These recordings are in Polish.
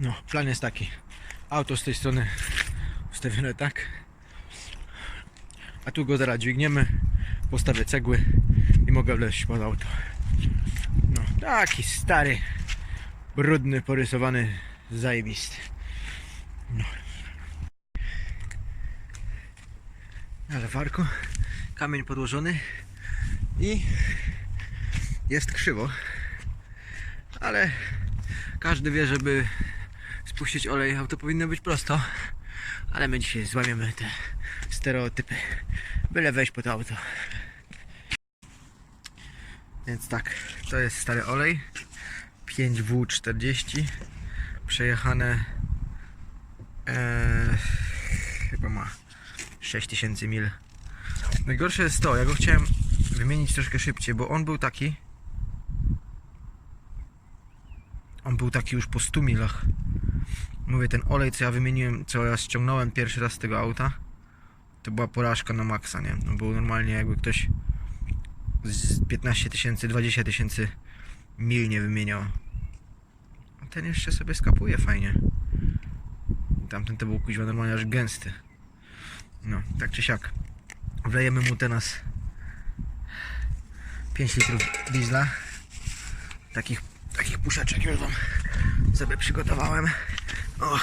No, plan jest taki. Auto z tej strony ustawione tak. A tu go zaraz dźwigniemy, postawię cegły i mogę wleźć pod auto. No, taki stary, brudny, porysowany, zajebisty. No. Ale warko, kamień podłożony i jest krzywo. Ale każdy wie, żeby spuścić olej, auto powinno być prosto. Ale my dzisiaj złamiemy te stereotypy. Byle wejść pod auto. Więc tak, to jest stary olej. 5W40. Przejechane e, chyba ma 6000 mil. Najgorsze jest to, ja go chciałem wymienić troszkę szybciej, bo on był taki. On był taki już po 100 milach. Mówię, ten olej, co ja wymieniłem, co ja ściągnąłem pierwszy raz z tego auta, to była porażka na maksa, nie? No był normalnie jakby ktoś z 15 tysięcy, 20 tysięcy mil nie wymieniał. A ten jeszcze sobie skapuje fajnie. Tamten to był kuźwa normalnie aż gęsty. No, tak czy siak. Wlejemy mu teraz 5 litrów diesla. Takich, takich puszeczek już wam sobie przygotowałem. O.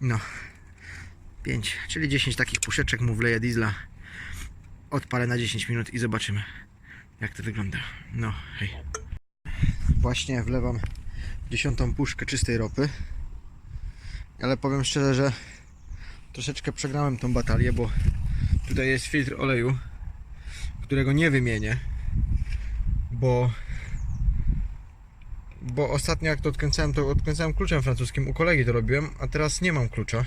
No. 5, czyli 10 takich puszeczek mu wleję diesla. Odpalę na 10 minut i zobaczymy jak to wygląda. No, hej. Właśnie wlewam dziesiątą puszkę czystej ropy. Ale powiem szczerze, że troszeczkę przegrałem tą batalię, bo tutaj jest filtr oleju, którego nie wymienię, bo bo ostatnio jak to odkręcałem, to odkręcałem kluczem francuskim, u kolegi to robiłem, a teraz nie mam klucza.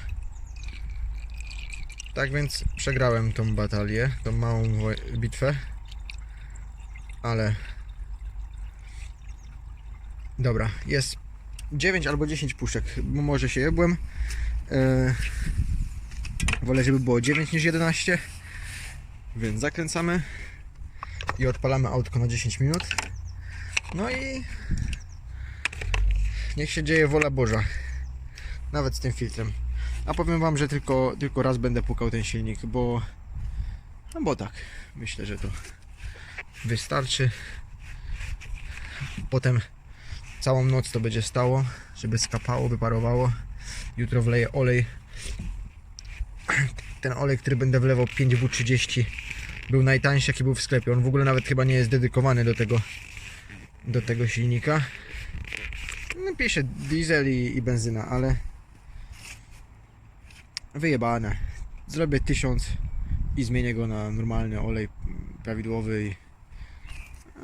Tak więc przegrałem tą batalię, tą małą bitwę. Ale dobra, jest 9 albo 10 puszek, bo może się jebłem. Eee, wolę, żeby było 9 niż 11. Więc zakręcamy i odpalamy autko na 10 minut. No i niech się dzieje wola Boża. Nawet z tym filtrem. A powiem wam, że tylko, tylko raz będę pukał ten silnik, bo no bo tak, myślę, że to wystarczy. Potem całą noc to będzie stało, żeby skapało, wyparowało. Jutro wleję olej. Ten olej, który będę wlewał 5W30 był najtańszy jaki był w sklepie. On w ogóle nawet chyba nie jest dedykowany do tego do tego silnika. Pisze diesel i, i benzyna, ale wyjebane. Zrobię 1000 i zmienię go na normalny olej prawidłowy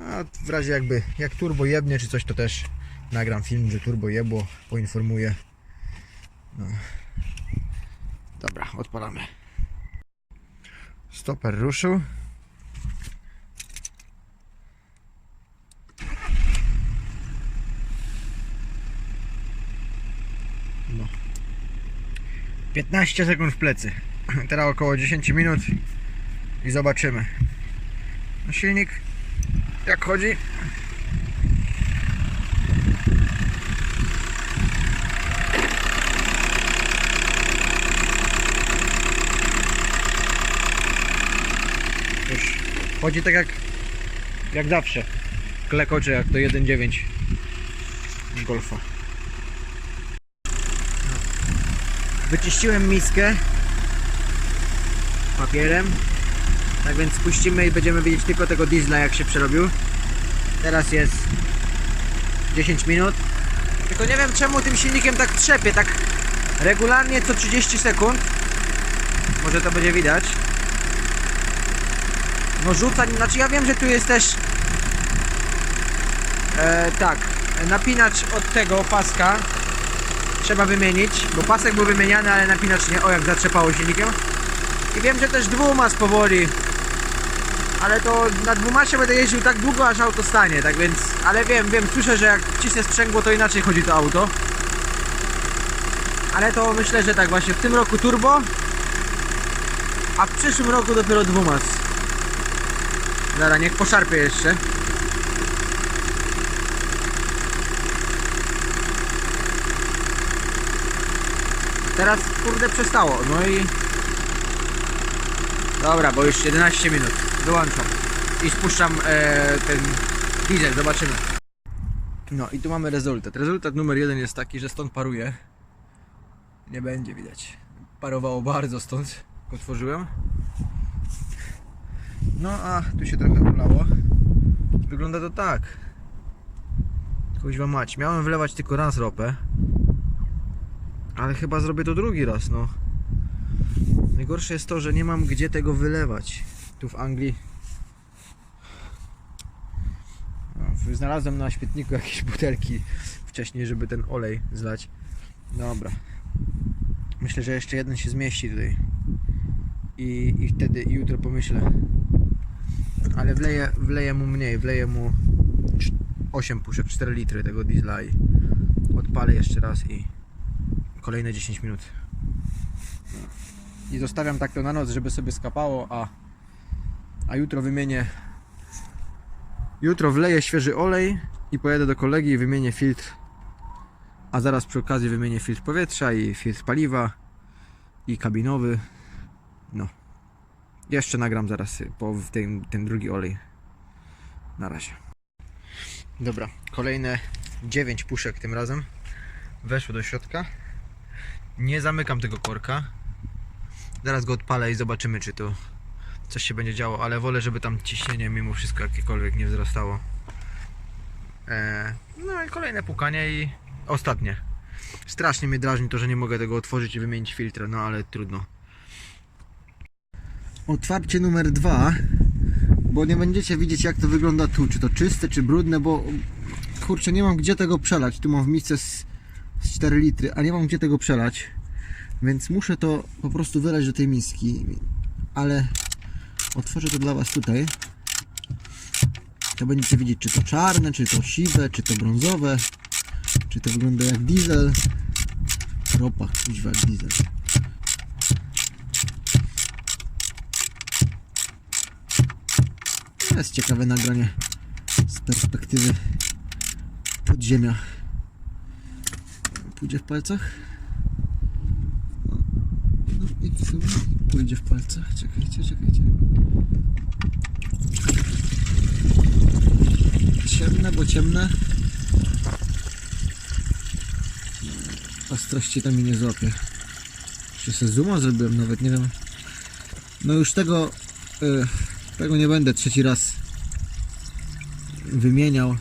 a w razie jakby jak turbo jebnie czy coś to też nagram film, że turbo jebło, poinformuję. No. Dobra, odpalamy. Stoper ruszył. No. 15 sekund w plecy. Teraz około 10 minut i zobaczymy. No silnik jak chodzi? Już chodzi tak jak jak zawsze. Klekocze jak to 1.9 Golfa. Wyczyściłem miskę papierem. Tak więc spuścimy i będziemy widzieć tylko tego diesla jak się przerobił. Teraz jest 10 minut. Tylko nie wiem czemu tym silnikiem tak trzepie, tak regularnie co 30 sekund. Może to będzie widać. No rzuca, znaczy ja wiem, że tu jest też e, tak, napinacz od tego paska trzeba wymienić, bo pasek był wymieniany, ale napinacz nie, o jak zatrzepało silnikiem. I wiem, że też dwumas powoli. Ale to na dwumasie będę jeździł tak długo, aż auto stanie, tak więc... Ale wiem, wiem, słyszę, że jak cisnę sprzęgło, to inaczej chodzi to auto. Ale to myślę, że tak właśnie w tym roku turbo, a w przyszłym roku dopiero dwumas. Zaraz, niech poszarpie jeszcze. Teraz kurde przestało. No i... Dobra, bo już 11 minut. Wyłączam. I spuszczam e, ten diesel, zobaczymy. No i tu mamy rezultat. Rezultat numer jeden jest taki, że stąd paruje. Nie będzie widać. Parowało bardzo stąd. Otworzyłem. No a tu się trochę ulało. Wygląda to tak. Kuźwa mać. Miałem wlewać tylko raz ropę. Ale chyba zrobię to drugi raz, no. Najgorsze jest to, że nie mam gdzie tego wylewać. Tu w Anglii. No, znalazłem na świetniku jakieś butelki wcześniej, żeby ten olej zlać. Dobra. Myślę, że jeszcze jeden się zmieści tutaj. I, i wtedy jutro pomyślę. Ale wleję, wleję mu mniej, wleję mu 8 puszek, 4 litry tego diesla i odpalę jeszcze raz i kolejne 10 minut. I zostawiam tak to na noc, żeby sobie skapało, a, a jutro wymienię jutro wleję świeży olej i pojadę do kolegi i wymienię filtr. A zaraz przy okazji wymienię filtr powietrza i filtr paliwa i kabinowy. No. Jeszcze nagram zaraz po ten, ten drugi olej. Na razie. Dobra, kolejne 9 puszek tym razem weszły do środka nie zamykam tego korka zaraz go odpalę i zobaczymy czy tu coś się będzie działo, ale wolę, żeby tam ciśnienie mimo wszystko jakiekolwiek nie wzrastało. Eee, no i kolejne pukanie i ostatnie. Strasznie mnie drażni to, że nie mogę tego otworzyć i wymienić filtra, no ale trudno. Otwarcie numer dwa, bo nie będziecie widzieć jak to wygląda tu, czy to czyste, czy brudne, bo kurczę, nie mam gdzie tego przelać. Tu mam w misce z, z 4 litry, a nie mam gdzie tego przelać, więc muszę to po prostu wylać do tej miski, ale otworzę to dla Was tutaj. To będziecie widzieć, czy to czarne, czy to siwe, czy to brązowe, czy to wygląda jak diesel. Ropa, kuźwa jak diesel. To jest ciekawe nagranie z perspektywy podziemia. Pójdzie w palcach? No i chyba pójdzie w palcach. Czekajcie, czekajcie. Ciemne, bo ciemne. Ostrości to mi nie złapie. Jeszcze sobie zooma zrobiłem nawet, nie wiem. No już tego y, tego nie będę trzeci raz wymieniał.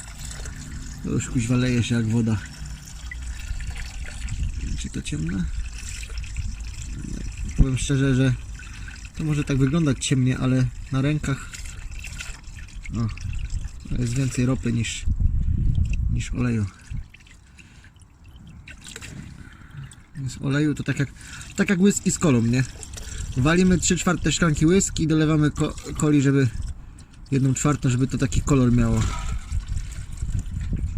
To już kuźwa leje się jak woda. Ciemne? powiem szczerze, że to może tak wyglądać ciemnie, ale na rękach o, jest więcej ropy niż, niż oleju. Z oleju to tak jak, tak jak whisky z kolą, nie? Walimy 3 czwarte szklanki whisky i dolewamy ko żeby jedną czwartą, żeby to taki kolor miało.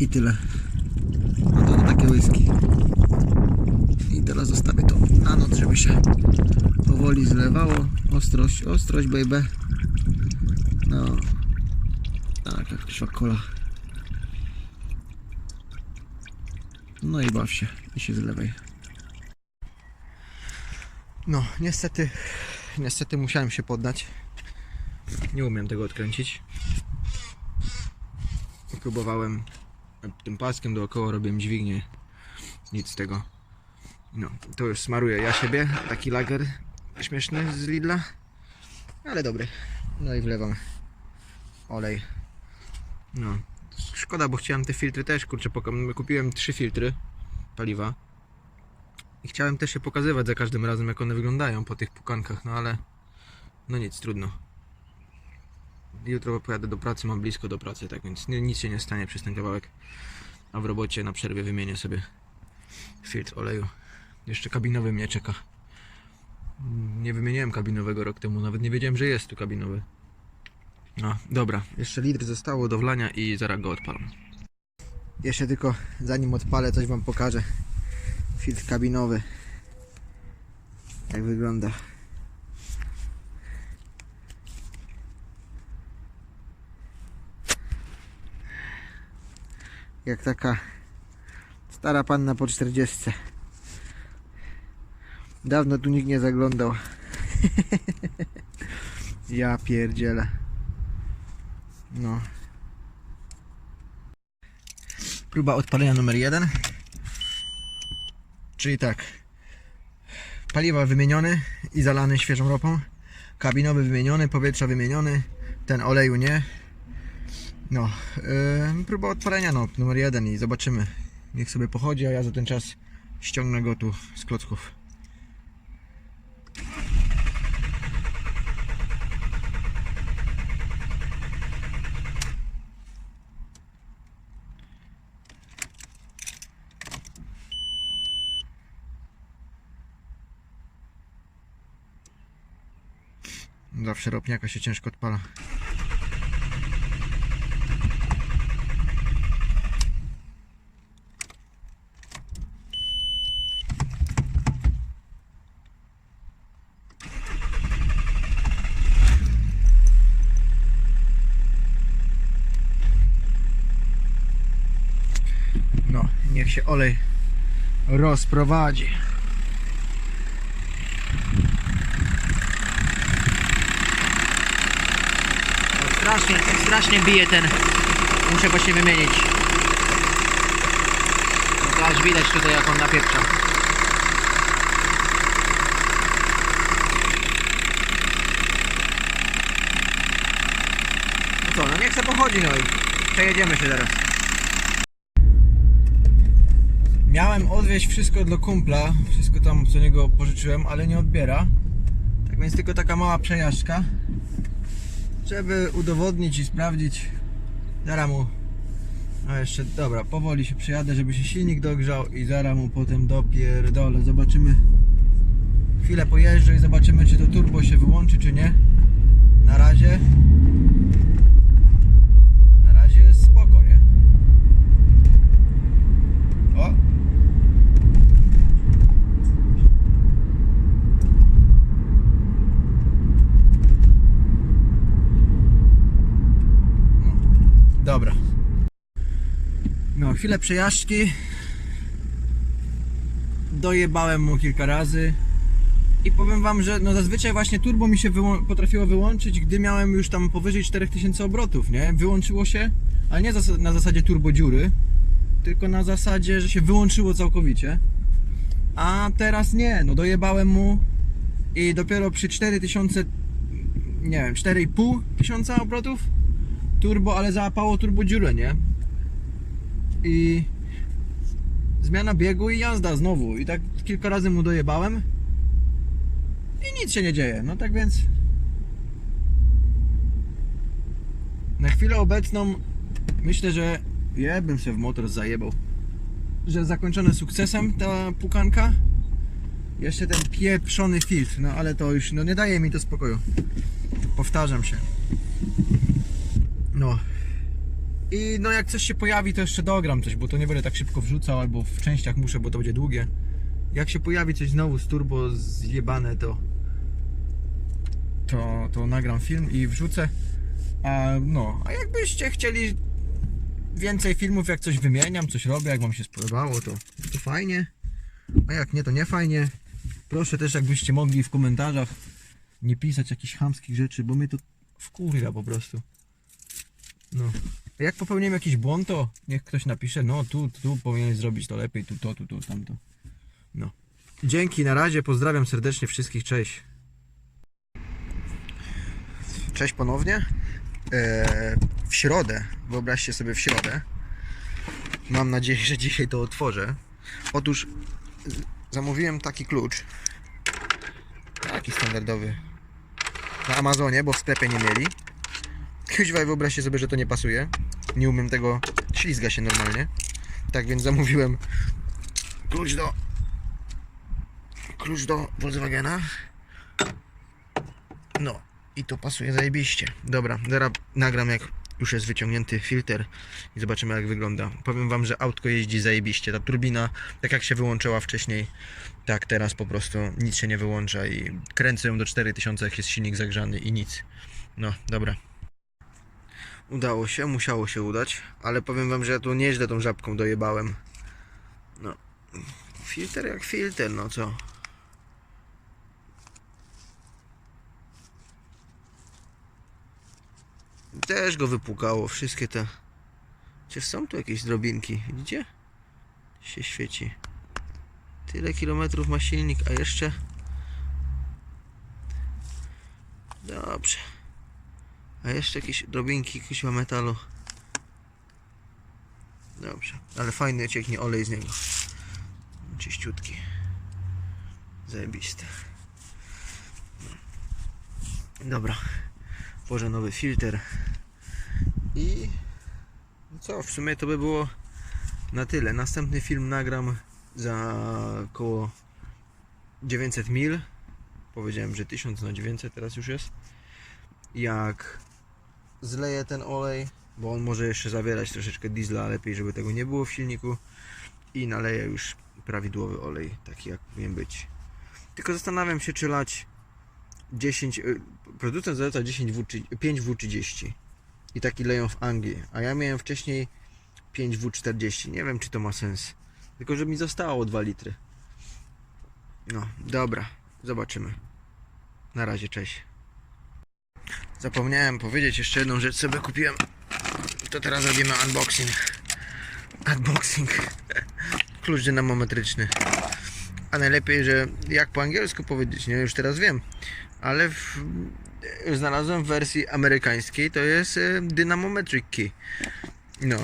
I tyle. No to, to takie whisky. Teraz zostawię to na noc, żeby się powoli zlewało. Ostrość, ostrość, baby. No. Tak, jak szakola. No i baw się. I się zlewaj. No, niestety, niestety musiałem się poddać. Nie umiem tego odkręcić. Próbowałem tym paskiem dookoła, robiłem dźwignię. Nic z tego. No, to już smaruję ja siebie. Taki lager śmieszny z Lidla. Ale dobry. No i wlewam olej. No. Szkoda, bo chciałem te filtry też, kurczę, kupiłem trzy filtry paliwa. I chciałem też je pokazywać za każdym razem, jak one wyglądają po tych pukankach, no ale no nic, trudno. Jutro pojadę do pracy, mam blisko do pracy, tak więc ni- nic się nie stanie przez ten kawałek. A w robocie na przerwie wymienię sobie filtr oleju. Jeszcze kabinowy mnie czeka. Nie wymieniłem kabinowego rok temu, nawet nie wiedziałem, że jest tu kabinowy. No, dobra, jeszcze litr zostało do wlania i zaraz go odpalam. Jeszcze tylko zanim odpalę, coś Wam pokażę. Filtr kabinowy. Jak wygląda. Jak taka stara panna po 40. Dawno tu nikt nie zaglądał. ja pierdzielę. No. Próba odpalenia numer jeden. Czyli tak. Paliwa wymieniony i zalany świeżą ropą. Kabinowy wymieniony, powietrza wymieniony. Ten oleju nie. No. Yy, próba odpalenia no, numer jeden i zobaczymy. Niech sobie pochodzi, a ja za ten czas ściągnę go tu z klocków. Zawsze ropniaka się ciężko odpala. No, niech się olej rozprowadzi. No, strasznie, bije ten. Muszę właśnie wymienić. No to aż widać tutaj jak on napieprza. No co, no niech se pochodzi no i przejedziemy się teraz. Miałem odwieźć wszystko do kumpla, wszystko tam co niego pożyczyłem, ale nie odbiera. Tak więc tylko taka mała przejażdżka, żeby udowodnić i sprawdzić. Zaraz mu, a jeszcze, dobra, powoli się przejadę, żeby się silnik dogrzał i zaraz mu potem dopierdolę. Zobaczymy, chwilę pojeżdżę i zobaczymy czy to turbo się wyłączy czy nie. Na razie na razie jest spoko, nie? O! No, dobra. Chwilę przejażdżki. Dojebałem mu kilka razy. I powiem wam, że no zazwyczaj właśnie turbo mi się wyłą- potrafiło wyłączyć, gdy miałem już tam powyżej 4000 obrotów, nie? Wyłączyło się, ale nie zas- na zasadzie turbo dziury, tylko na zasadzie, że się wyłączyło całkowicie. A teraz nie, no dojebałem mu i dopiero przy 4000, nie wiem, 4,5 tysiąca obrotów turbo, ale załapało turbo dziurę, nie? I zmiana biegu i jazda znowu. I tak kilka razy mu dojebałem i nic się nie dzieje. No tak więc na chwilę obecną myślę, że ja bym się w motor zajebał. Że zakończone sukcesem ta pukanka. Jeszcze ten pieprzony filtr, no ale to już no nie daje mi to spokoju. Powtarzam się. No. I no jak coś się pojawi, to jeszcze dogram coś, bo to nie będę tak szybko wrzucał, albo w częściach muszę, bo to będzie długie. Jak się pojawi coś znowu z turbo zjebane, to to, to nagram film i wrzucę. A no, a jakbyście chcieli więcej filmów, jak coś wymieniam, coś robię, jak wam się spodobało, to, to fajnie. A jak nie, to nie fajnie. Proszę też, jakbyście mogli w komentarzach nie pisać jakichś chamskich rzeczy, bo mnie to wkurwia po prostu. No. Jak popełniłem jakiś błąd, to niech ktoś napisze, no tu, tu powinien zrobić to lepiej, tu, to, tu, tu, tamto. No. Dzięki, na razie, pozdrawiam serdecznie wszystkich, cześć. Cześć ponownie. Eee, w środę, wyobraźcie sobie w środę. Mam nadzieję, że dzisiaj to otworzę. Otóż zamówiłem taki klucz. Taki standardowy. Na Amazonie, bo w sklepie nie mieli. Kuźwa, wyobraźcie sobie, że to nie pasuje. Nie umiem tego, ślizga się normalnie. Tak więc zamówiłem klucz do klucz do Volkswagena. No i to pasuje zajebiście. Dobra, zaraz nagram jak już jest wyciągnięty filtr i zobaczymy jak wygląda. Powiem wam, że autko jeździ zajebiście. Ta turbina, tak jak się wyłączyła wcześniej, tak teraz po prostu nic się nie wyłącza i kręcę ją do 4000 jak jest silnik zagrzany i nic. No, dobra. Udało się, musiało się udać, ale powiem wam, że ja tu nieźle tą żabką dojebałem. No, filtr jak filtr, no co? Też go wypukało, wszystkie te... Czy są tu jakieś drobinki? Widzicie? Się świeci. Tyle kilometrów ma silnik, a jeszcze... Dobrze. A jeszcze jakieś drobinki kusiła metalu. Dobrze. Ale fajny cieknie olej z niego. Czyściutki. Zajebisty. Dobra. Włożę nowy filtr. I co, w sumie to by było na tyle. Następny film nagram za około 900 mil. Powiedziałem, że 1000 na 900 teraz już jest. Jak zleję ten olej, bo on może jeszcze zawierać troszeczkę diesla, lepiej, żeby tego nie było w silniku. I naleję już prawidłowy olej, taki jak powinien być. Tylko zastanawiam się, czy lać 10, y, producent zaleca 10 W, 5W30 i taki leją w Anglii, a ja miałem wcześniej 5W40, nie wiem czy to ma sens, tylko że mi zostało 2 litry. No, dobra, zobaczymy. Na razie, cześć. Zapomniałem powiedzieć jeszcze jedną rzecz sobie kupiłem, to teraz robimy unboxing. Unboxing. Klucz dynamometryczny. A najlepiej, że jak po angielsku powiedzieć, nie już teraz wiem, ale w, znalazłem w wersji amerykańskiej, to jest e, dynamometric key. No,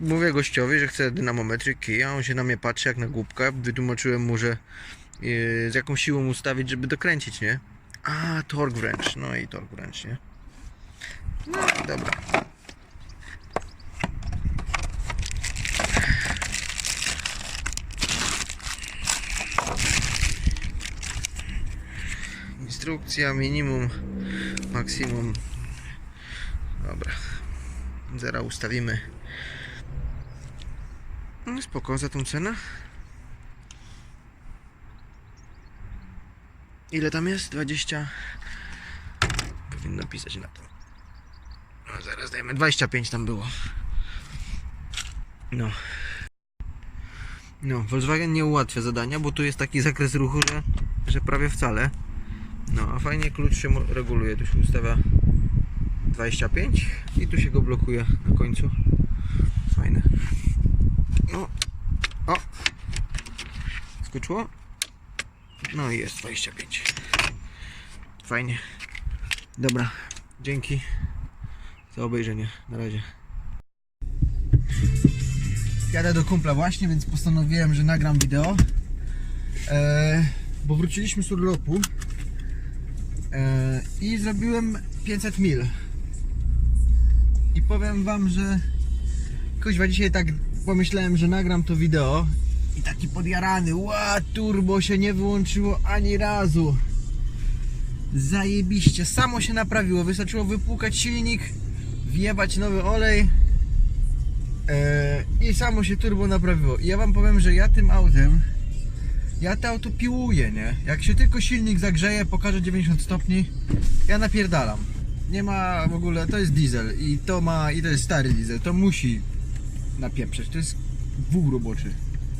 mówię gościowi, że chcę dynamometric key, a on się na mnie patrzy jak na głupka. Wytłumaczyłem mu, że e, z jaką siłą ustawić, żeby dokręcić, nie? A, torque wręcz, no i torque wręcz, nie? No, dobra. Instrukcja minimum, maksimum. Dobra. Zaraz ustawimy. No spoko, za tą cenę. Ile tam jest? 20. Powinno pisać na to. No zaraz dajmy. 25 tam było. No. No, Volkswagen nie ułatwia zadania, bo tu jest taki zakres ruchu, że, że prawie wcale. No, a fajnie klucz się reguluje. Tu się ustawia 25 i tu się go blokuje na końcu. Fajne. No. O! Skoczyło? No i jest 25. Fajnie. Dobra. Dzięki za obejrzenie. Na razie. Jadę do kumpla właśnie, więc postanowiłem, że nagram wideo. Eee, bo wróciliśmy z urlopu. E, I zrobiłem 500 mil. I powiem wam, że kuźwa dzisiaj tak pomyślałem, że nagram to wideo i taki podjarany, ła, turbo się nie wyłączyło ani razu. Zajebiście, samo się naprawiło, wystarczyło wypłukać silnik, wjebać nowy olej e, i samo się turbo naprawiło. I ja wam powiem, że ja tym autem ja to auto piłuję, nie? Jak się tylko silnik zagrzeje, pokaże 90 stopni, ja napierdalam. Nie ma w ogóle, to jest diesel i to ma, i to jest stary diesel, to musi napieprzeć, to jest wół roboczy.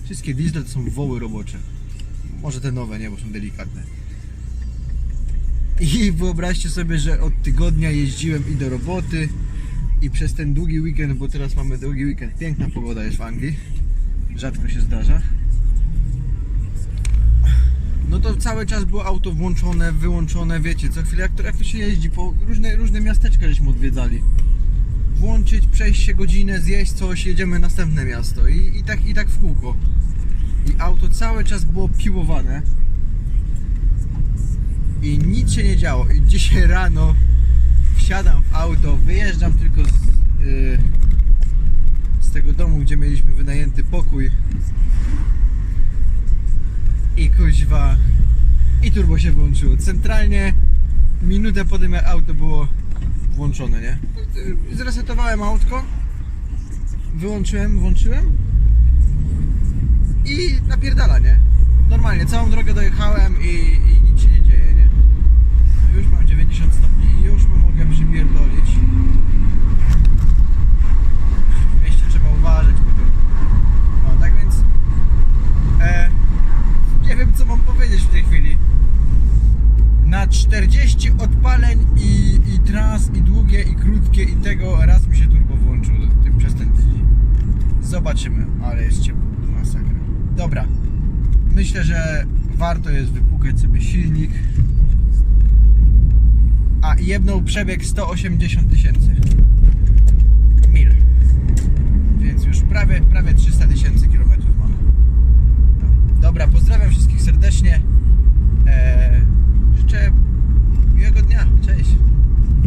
Wszystkie diesle to są woły robocze. Może te nowe, nie, bo są delikatne. I wyobraźcie sobie, że od tygodnia jeździłem i do roboty i przez ten długi weekend, bo teraz mamy długi weekend, piękna pogoda jest w Anglii, rzadko się zdarza. No to cały czas było auto włączone, wyłączone, wiecie, co chwilę jak to, jak to się jeździ, po różne, różne miasteczka żeśmy odwiedzali. Włączyć, przejść się godzinę, zjeść coś, jedziemy następne miasto i, i, tak, i tak w kółko. I auto cały czas było piłowane i nic się nie działo. I dzisiaj rano wsiadam w auto, wyjeżdżam tylko z, yy, z tego domu, gdzie mieliśmy wynajęty pokój i kuźwa i turbo się włączyło. Centralnie minutę po tym jak auto było włączone, nie? Zresetowałem autko, wyłączyłem, włączyłem i napierdala, nie? Normalnie, całą drogę dojechałem i, i nic się nie dzieje, nie? No Już mam 90 stopni i już mogę przypierdolić. W mieście trzeba uważać tym. No, tak więc e, nie wiem co mam powiedzieć w tej chwili. Na 40 odpaleń i trans, i długie, i krótkie, i tego raz mi się turbo włączył tym, przez ten tydzień. Zobaczymy, ale jest ciepło, masakra. Dobra, myślę, że warto jest wypukać sobie silnik. A i jebnął przebieg 180 tysięcy mil. Więc już prawie, prawie 300 tysięcy kilometrów mamy. No. Dobra, pozdrawiam wszystkich serdecznie. Eee, życzę miłego dnia. Cześć.